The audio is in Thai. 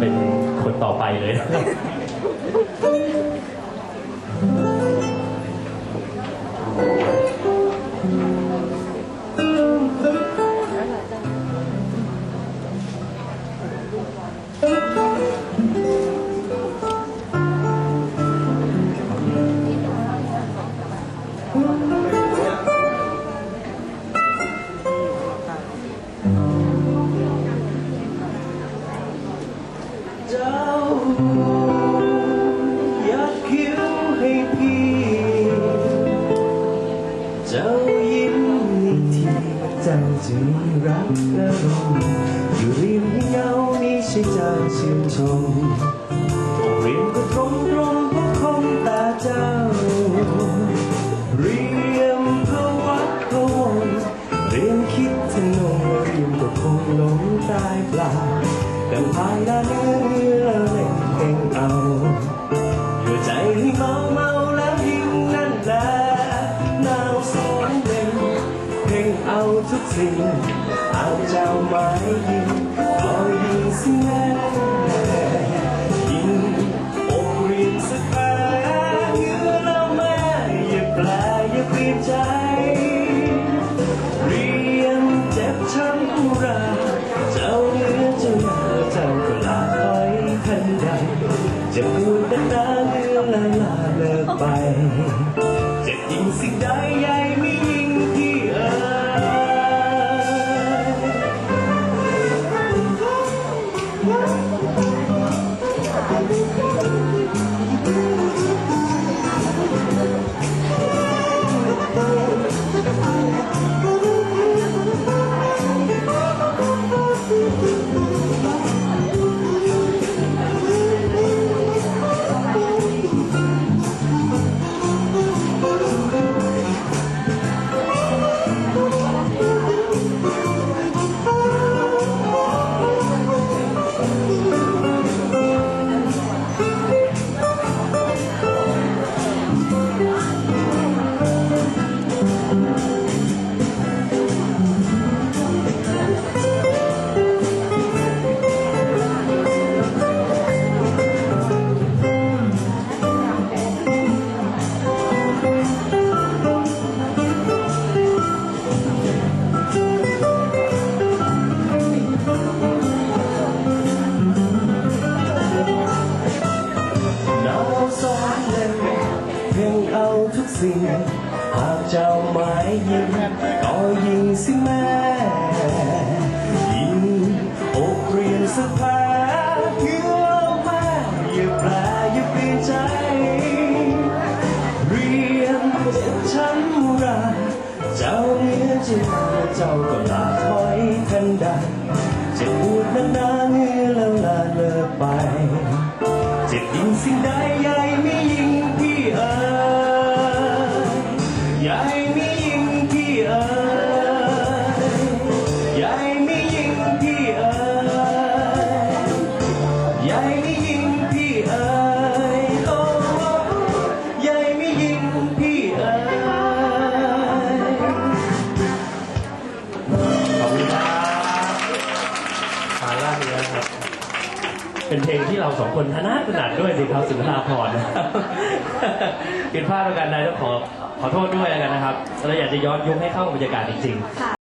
เป็นคนต่อไปเลยนะ เจ้า ยักคิ้วให้พี่ เจ้ายิ้มนิทีเจ้าจึงรักและลงอยู่ริมเงานี้ใช่เจ้าชื่นชมเรียนก็ตรงตรงเพราะคงตาเจ้า เรียมพระวัดพระวนเรียมคิดทนงเรียมก็คงหลงตายเปล่า แต่พายด้านเนื้อเล่นเพลงเอาอยู่ใจให้เมาเมาแล้วยิ้มนั่นแหละหนาวสอนเล่นเพลงเอาทุกสิ่งเอาเจ้าไม้ยิงก็ยิงสิแม่ยิงอกรียนสักแพ้เงือแล้วแม่อย่าแปลอย่าเปลี่ยนใจ จะพูดกันนาเนื้อลลาเลิกไป เพ่งเอาทุกสิ่ง หากเจ้าหมายยิงก็ยิงสิแม่ยิงอกเรียนสักแผลเพื่อแม่อย่าแปลอย่าเปลี่ยนใจ เรียนเจ็บช้ำอุราเจ้าเนื้อเจ้าเจ้าก็ลาถอยทันใดเจะพูดนานๆเนื้อแล้วลาเลิกไป เจ็บยิ่งสิ่งใดใหญ่ไม่ยิ่ เป็นเพลงที่เราสองคนถนัดถนัดด้วยสิครับสุนทราพรนะครับผิดพลาดประการใดต้องขอขอโทษด้วยแล้วกันนะครับเราอยากจะย้อนยุคให้เข้ากับบรรยากาศจริงๆ